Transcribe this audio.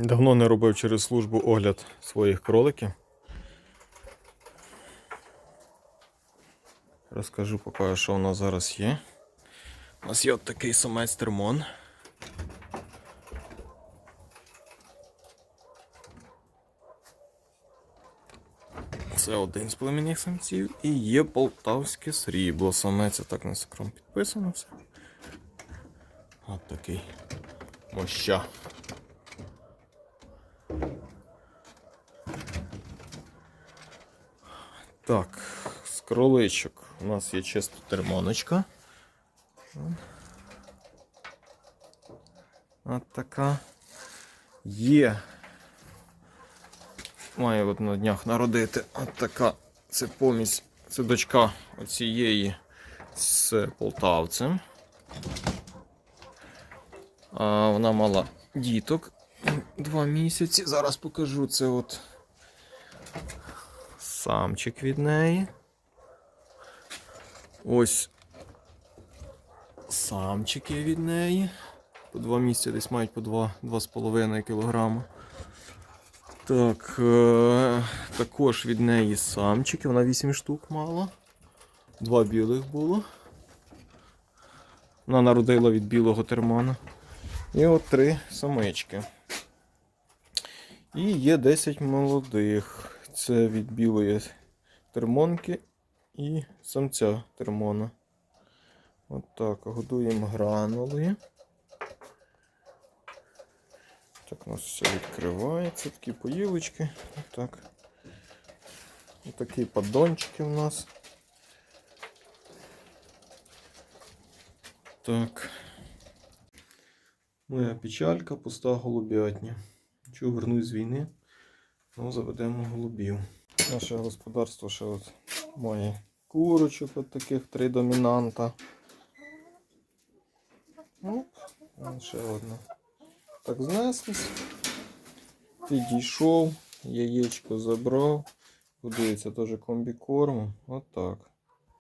Давно не робив через службу огляд своїх кроликів. Розкажу поки, що у нас зараз є. У нас є от такий самець термон. Це один з племінних самців. І є полтавське срібло. Самець так на сакром підписано все. От такий моща. Так, з кроличок у нас є чисто термоночка. От така. Є. Має от на днях народити. От така. Це помість. Це дочка оцієї з полтавцем. А вона мала діток два місяці. Зараз покажу це от самчик від неї. Ось самчики від неї. По два місяці десь мають по 2-2,5 кг. Так, е- також від неї самчики. Вона 8 штук мала. Два білих було. Вона народила від білого термана. І от три самички. І є 10 молодих. Це від білої термонки і самця термона. От годуємо гранули. Так, у нас все відкривається, такі поїлочки. Отак. Ось такі поддончики у нас. Так. Моя печалька, пуста голубятня. Чого вернусь з війни, ну заведемо голубів. Наше господарство ще от має курочок, от таких три домінанта. Оп, ще одна. Так знеслись. Підійшов, яєчко забрав. Годується теж комбікормом. От так.